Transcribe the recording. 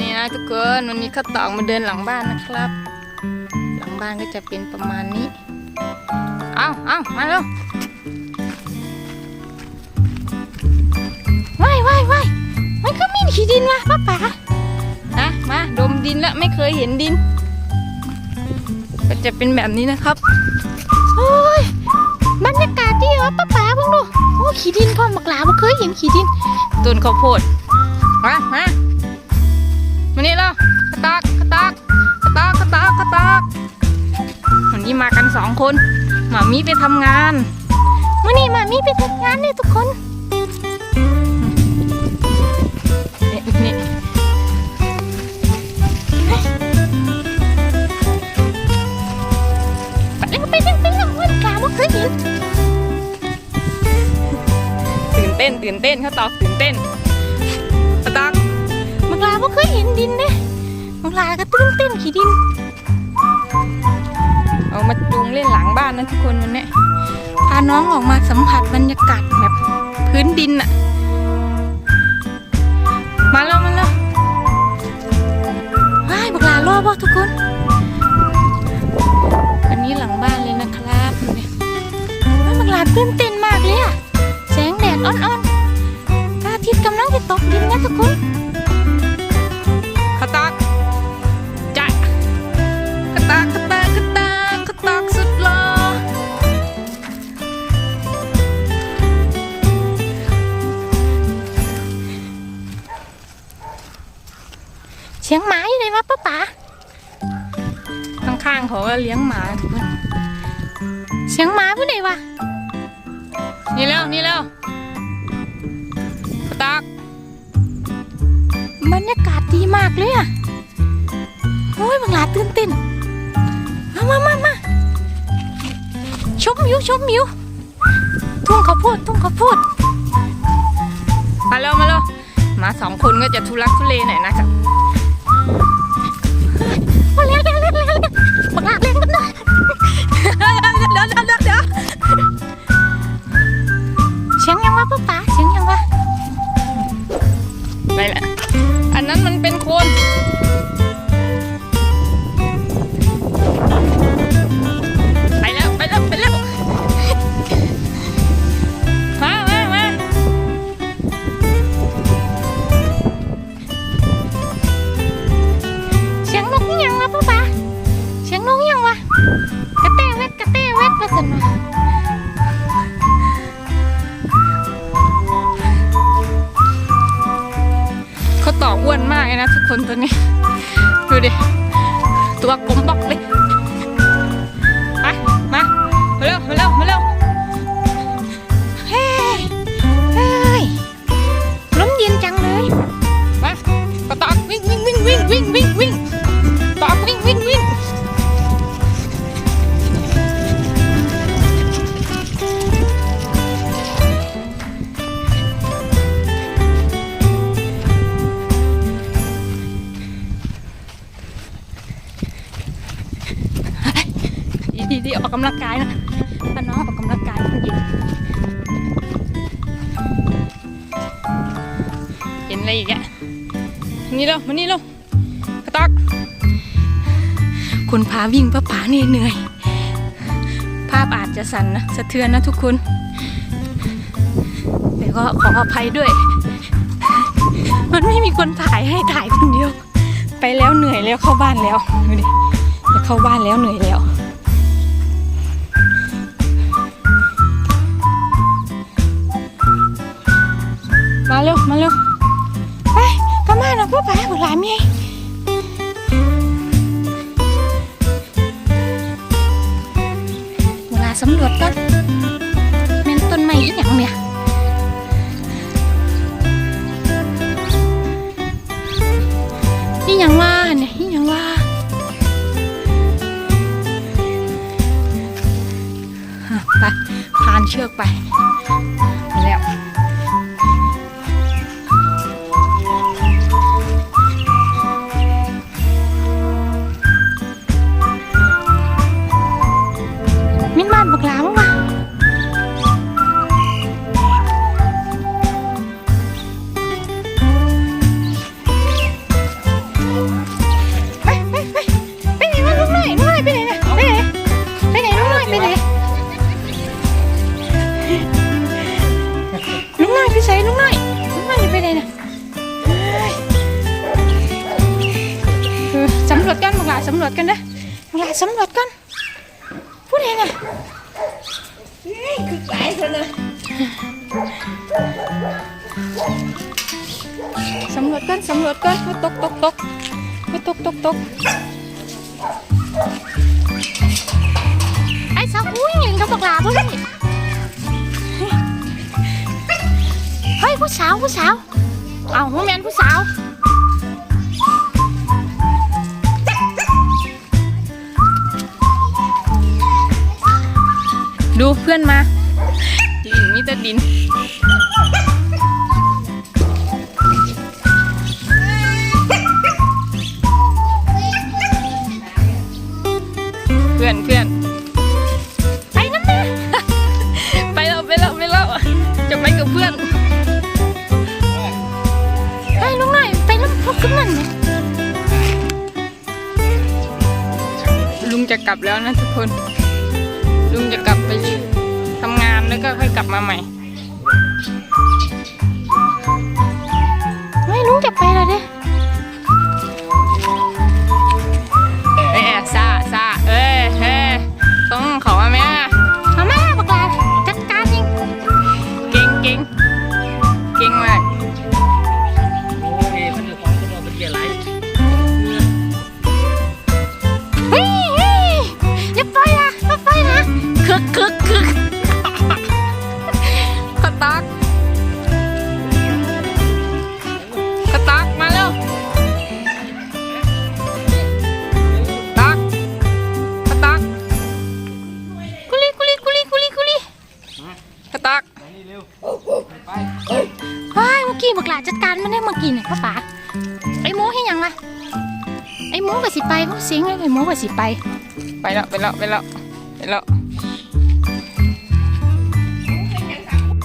นี่นะทุกคนวันนี้ข้าวตอกมาเดินหลังบ้านนะครับ หลังบ้านก็จะเป็นประมาณนี้ เอาเอามาเร็วว่ายว่ายว่ายมันก็มีขี้ดินว่ะป้าป๋านะมาดมดินแล้วไม่เคยเห็นดิน ก็จะเป็นแบบนี้นะครับโอ้ยบรรยากาศดีเหรอป้าป๋าเพิ่งดูโอ้ขี้ดินพ่อมากลาบ่เคยเห็นขี้ดินต้นข้าวโพดมามา มานี่แล้วกระตากกระตากกระตากกระตากกระตากวันนี้มากันสองคนหมามีไปทำงานวันนี้หมามีไปทำงานเนี่ยทุกคนนี่นี่ไปเร็วไปเร็วไปเร็ววันกลาบ่เคยเห็นตื่นเต้นตื่นเต้นเขาตอกตื่นเต้น บ่เคยเห็นดินเด้บังลาก็ตื่นเต้นขี่ดิน เอามาจูงเล่นหลังบ้านนะทุกคนวันนี้พาน้องออกมาสัมผัสบรรยากาศแบบพื้นดินอะมาแล้วมาแล้วว้ายบังลารอบบ่ทุกคน เสียงหมาอยู่ไหนวะป้าป๋าข้างๆเขาก็เลี้ยงหมาทุกคนเสียงหมาผู้ไหนวะนี่แล้วนี่แล้วกระตากบรรยากาศดีมากเลยอะโอ้ยบังลาตื่นเต้นมามามามาชมวิวชมวิวทุ่งข้าวโพดทุ่งข้าวโพดมาแล้วมาแล้วมาสองคนก็จะทุลักทุเลหน่อยนะครับ เป็นคนไปแล้วไปแล้วไปแล้วมามามาเสียงนกยังวะป้าป๋าเสียงนกยังวะกระแตเวทกระแตเวทมาสินวะ ต่ออ้วนมากเลยนะทุกคนตัวนี้ ดูดิ ตัวกลมบอกเลย ออกกำลังกายนะป้าน้องออกกำลังกายมันเย็นเห็นอะไรอีกอะมานี่เร็วมานี่เร็วกระตอกคนพาวิ่งป้าป๋านี่เหนื่อย ภาพอาจจะสั่นนะสะเทือนนะทุกคนแต่ก็ขออภัยด้วย มันไม่มีคนถ่ายให้ถ่ายคนเดียว ไปแล้วเหนื่อยแล้วเข้าบ้านแล้วดูดิเข้าบ้านแล้วเหนื่อยแล้ว เร็ว มาเร็ว ไปกลับมาหน่อยพ่อป๋าบอกหลานเมียเวลาสำรวจก็แม่นต้นไม้อีหยังเนี่ยนี่ยังว่าเนี่ยนี่ยังว่าไปพานเชือกไปแล้ว หลามว่ะไปไปไปไปไหนวะลูกน้อยลูกน้อยไปไหนนะไปไหนไปไหนลูกน้อยไปไหนลูกน้อยพี่ใช้ลูกน้อยลูกน้อยไปไหนนะสำรวจกันบักหลาสำรวจกันนะบักหลาสำรวจกันพูดเองอะ คือหลายคนนะสำรวจกันสำรวจกันไม่ตกตกตกไม่ตกตกตกไอ้สาวอุ้ยเห็นกับบักลาเพื่อนเฮ้ยผู้สาวผู้สาวเอาผู้แมนผู้สาว ดูเพื่อนมา ดินมีแต่ดิน เพื่อนเพื่อนไปน้ำแม่ไปแล้วไปแล้วไปแล้วจะไปกับเพื่อนไปลุงหน่อยไปน้ำพวกขึ้นนั่นลุงจะกลับแล้วนะทุกคน กลับมาใหม่ กี้บักหลาจัดการมันได้เมื่อกี้เนี่ยพ่อป๋าไอ้หมูให้ยังวะไอ้หมูกับสิไปเขาเสียงเลยไอ้หมูกับสิไป ไปแล้วไปแล้วไปแล้วไปแล้ว